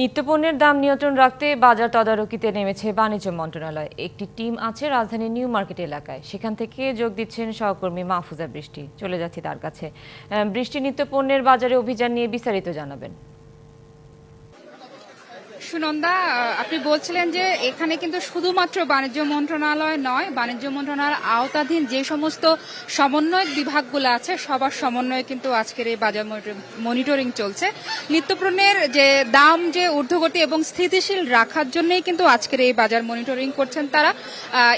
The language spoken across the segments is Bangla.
নিত্যপণ্যের দাম নিয়ন্ত্রণ রাখতে বাজার তদারকিতে নেমেছে বাণিজ্য মন্ত্রণালয়। একটি টিম আছে রাজধানীর নিউ মার্কেট এলাকায়। সেখান থেকে যোগ দিচ্ছেন সহকর্মী মাহফুজা বৃষ্টি। চলে যাচ্ছি তার কাছে। বৃষ্টি নিত্যপণ্যের বাজারে অভিযান নিয়ে বিস্তারিত জানাবেন। সুনন্দা, আপনি বলছিলেন যে এখানে কিন্তু শুধুমাত্র বাণিজ্য মন্ত্রণালয় নয়, বাণিজ্য মন্ত্রণালয়ের আওতাধীন যে সমস্ত সমন্বয় বিভাগগুলো আছে, সবার সমন্বয়ে কিন্তু আজকের এই বাজার মনিটর- চলছে। নিত্যপণ্যের যে দাম, যে ঊর্ধ্বগতি এবং স্থিতিশীল রাখার জন্যই কিন্তু আজকের এই বাজার মনিটরিং করছেন তারা।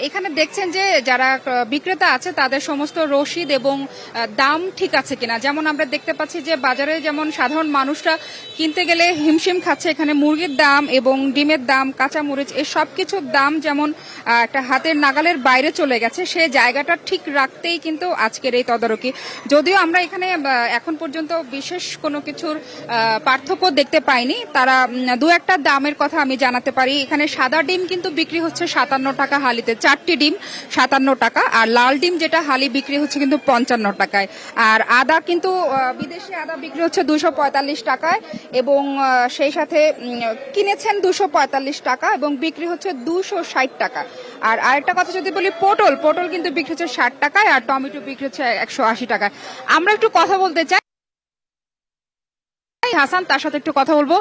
এখানে দেখছেন যে যারা বিক্রেতা আছে, তাদের সমস্ত রসিদ এবং দাম ঠিক আছে কিনা? যেমন আমরা দেখতে পাচ্ছি যে বাজারে যেমন সাধারণ মানুষরা কিনতে গেলে হিমশিম খাচ্ছে, এখানে মুরগির দাম এবং ডিমের দাম কাঁচামরিচ এই সব কিছুর দাম যেমন একটা হাতের নাগালের বাইরে চলে গেছে সে জায়গাটা ঠিক রাখতেই কিন্তু আজকের এই তদারকি। যদিও আমরা এখানে এখন পর্যন্ত বিশেষ কোনো কিছুর পার্থক্য দেখতে পাইনি। তারা দু একটা দামের কথা আমি জানাতে পারি। এখানে সাদা ডিম কিন্তু বিক্রি হচ্ছে সাতান্ন টাকা হালিতে চারটি ডিম সাতান্ন টাকা আর লাল ডিম যেটা হালি বিক্রি হচ্ছে কিন্তু পঞ্চান্ন টাকায়। আর আদা কিন্তু বিদেশি আদা বিক্রি হচ্ছে দুশো টাকায় এবং সেই সাথে উম, কিনেছেন দুশো টাকা এবং বিক্রি হচ্ছে দুশো ষাট টাকা। আর আরেকটা কথা যদি বলি, পটল। পটল কিন্তু বিক্রি হচ্ছে ষাট টাকায় আর টমেটো বিক্রি হচ্ছে একশো আশি টাকায়। আমরা একটু কথা বলতে চাই। হাসান, তার সাথে একটু কথা বলব।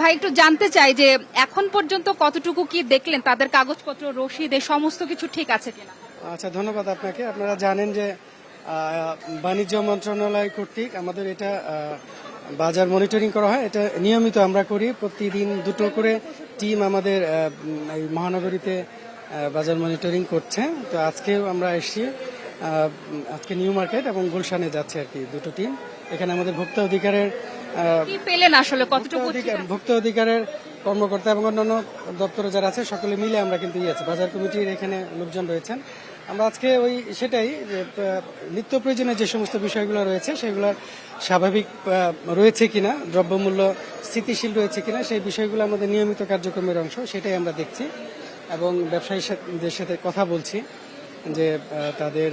ভাই, একটু জানতে চাই যে এখন পর্যন্ত কতটুকু কি দেখলেন? তাদের কাগজপত্র, রসিদ এই সমস্ত কিছু ঠিক আছে কিনা? আচ্ছা ধন্যবাদ আপনাকে। আপনারা জানেন যে বাণিজ্য মন্ত্রণালয় কর্তৃক আমাদের এটা বাজার মনিটরিং করা হয়। এটা নিয়মিত আমরা করি। প্রতিদিন দুটো করে টিম আমাদের এই মহানগরীতে বাজার মনিটরিং করছে। তো আজকেও আমরা এসছি আজকে নিউ মার্কেট এবং গুলশানে যাচ্ছে আর কি দুটো টিম। এখানে আমাদের ভোক্তা অধিকারের পেলেন আসলে? কতটুকু? ভোক্তা অধিকারের কর্মকর্তা এবং অন্যান্য দপ্তরে যারা আছে, সকলে মিলে আমরা কিন্তু ইয়ে আছে। বাজার কমিটির এখানে লোকজন রয়েছেন। আমরা আজকে ওই সেটাই যে নিত্য প্রয়োজনীয় যে সমস্ত বিষয়গুলো রয়েছে সেগুলো স্বাভাবিক রয়েছে কিনা, দ্রব্যমূল্য স্থিতিশীল রয়েছে কিনা, সেই বিষয়গুলো আমাদের নিয়মিত কার্যক্রমের অংশ, সেটাই আমরা দেখছি এবং ব্যবসায়ীদের সাথে কথা বলছি যে তাদের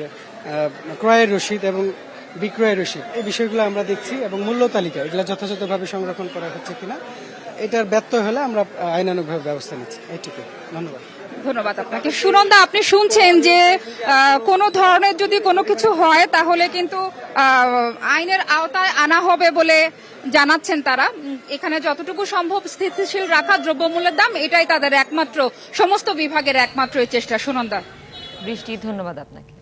ক্রয়ের রসিদ এবং বিক্রয়ের রসিদ, এই বিষয়গুলো আমরা দেখছি এবং মূল্য তালিকা, এগুলো যথাযথভাবে সংরক্ষণ করা হচ্ছে কিনা এটার ব্যত্যয় হলে আমরা আইনানুগভাবে ব্যবস্থা নিচ্ছি। এইটুকু ধন্যবাদ। ধন্যবাদ আপনাকে। সুনন্দা আপনি শুনছেন যে কোনো ধরনের যদি কোনো কিছু হয় তাহলে কিন্তু আইনের আওতায় আনা হবে বলে জানাচ্ছেন তারা। এখানে যতটুকু সম্ভব স্থিতিশীল রাখা দ্রব্যমূল্যের দাম এটাই তাদের একমাত্র সমস্ত বিভাগের একমাত্র চেষ্টা। সুনন্দা। বৃষ্টি ধন্যবাদ আপনাকে।